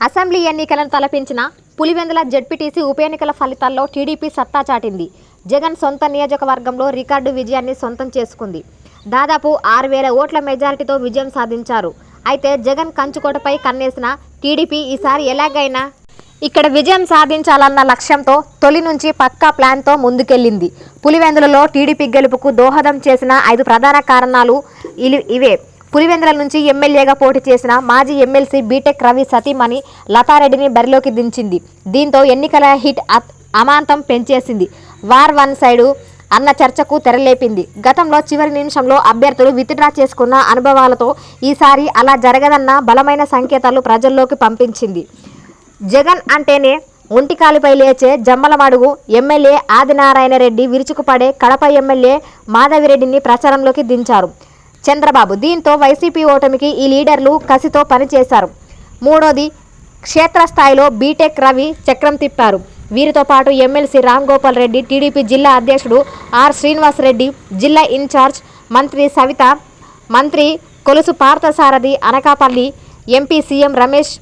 Assembly ఎన్నికలను తలపించిన Pulivendula ZPTC ఉప ఎన్నికల ఫలితాల్లో టీడీపీ సత్తా చాటింది. జగన్ సొంత నియోజకవర్గంలో రికార్డు విజయాన్ని సొంతం చేసుకుంది. దాదాపు ఆరు వేల ఓట్ల మెజారిటీతో విజయం సాధించారు. అయితే జగన్ కంచుకోటపై కన్నేసిన టీడీపీ ఈసారి ఎలాగైనా ఇక్కడ విజయం సాధించాలన్న లక్ష్యంతో తొలి నుంచి పక్కా ప్లాన్తో ముందుకెళ్ళింది. పులివెందులలో టీడీపీ గెలుపుకు దోహదం చేసిన ఐదు ప్రధాన కారణాలు ఇవే. పులివెందుల నుంచి ఎమ్మెల్యేగా పోటీ చేసిన మాజీ ఎమ్మెల్సీ బీటెక్ రవి సతీమణి లతారెడ్డిని బరిలోకి దించింది. దీంతో ఎన్నికల హిట్ అమాంతం పెంచేసింది. వార్ వన్ సైడు అన్న చర్చకు తెరలేపింది. గతంలో చివరి నిమిషంలో అభ్యర్థులు విత్డ్రా చేసుకున్న అనుభవాలతో ఈసారి అలా జరగదన్న బలమైన సంకేతాలు ప్రజల్లోకి పంపించింది. జగన్ అంటేనే ఒంటికాలిపై లేచే జమ్మలమడుగు ఎమ్మెల్యే ఆదినారాయణ రెడ్డి విరుచుకుపడే కడప ఎమ్మెల్యే మాధవిరెడ్డిని ప్రచారంలోకి దించారు. చంద్రబాబు. దీంతో వైసీపీ ఓటమికి ఈ లీడర్లు కసితో పనిచేశారు. మూడోది క్షేత్రస్థాయిలో బీటెక్ రవి చక్రం తిప్పారు. వీరితో పాటు ఎమ్మెల్సీ రామ్ గోపాల్ రెడ్డి టీడీపీ జిల్లా అధ్యక్షుడు ఆర్ శ్రీనివాస్ రెడ్డి జిల్లా ఇన్ఛార్జ్ మంత్రి సవిత మంత్రి కొలుసు పార్థసారథి అనకాపల్లి ఎంపీ సీఎం రమేష్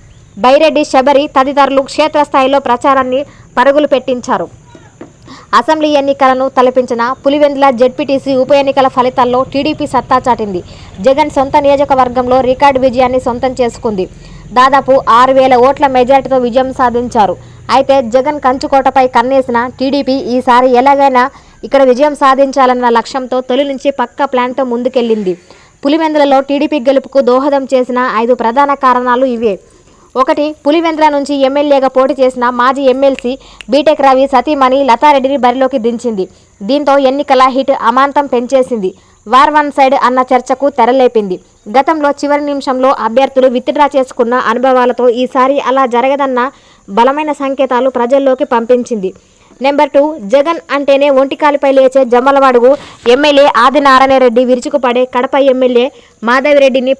బైరెడ్డి శబరి తదితరులు క్షేత్రస్థాయిలో ప్రచారాన్ని పరుగులు పెట్టించారు. అసెంబ్లీ ఎన్నికలను తలపించిన పులివెందుల జెడ్పీటీసీ ఉప ఎన్నికల ఫలితాల్లో టీడీపీ సత్తా చాటింది. జగన్ సొంత నియోజకవర్గంలో రికార్డు విజయాన్ని సొంతం చేసుకుంది. దాదాపు ఆరు వేల ఓట్ల మెజార్టీతో విజయం సాధించారు. అయితే జగన్ కంచుకోటపై కన్నేసిన టీడీపీ ఈసారి ఎలాగైనా ఇక్కడ విజయం సాధించాలన్న లక్ష్యంతో తొలి నుంచి పక్క ప్లాన్తో ముందుకెళ్ళింది పులివెందులలో టీడీపీ గెలుపుకు దోహదం చేసిన ఐదు ప్రధాన కారణాలు ఇవే. ఒకటి పులివెంద్ర నుంచి ఎమ్మెల్యేగా పోటీ చేసిన మాజీ ఎమ్మెల్సీ బీటెక్ రవి సతీమణి లతారెడ్డిని బరిలోకి దించింది. దీంతో ఎన్నికల హిట్ అమాంతం పెంచేసింది. వార్ వన్ సైడ్ అన్న చర్చకు తెరలేపింది. గతంలో చివరి నిమిషంలో అభ్యర్థులు విత్డ్రా చేసుకున్న అనుభవాలతో ఈసారి అలా జరగదన్న బలమైన సంకేతాలు ప్రజల్లోకి పంపించింది. నెంబర్ టూ జగన్ అంటేనే ఒంటికాలిపై లేచే జమ్మలవాడుగు ఎమ్మెల్యే ఆదినారాయణ రెడ్డి విరుచుకుపడే కడప ఎమ్మెల్యే మాధవిరెడ్డిని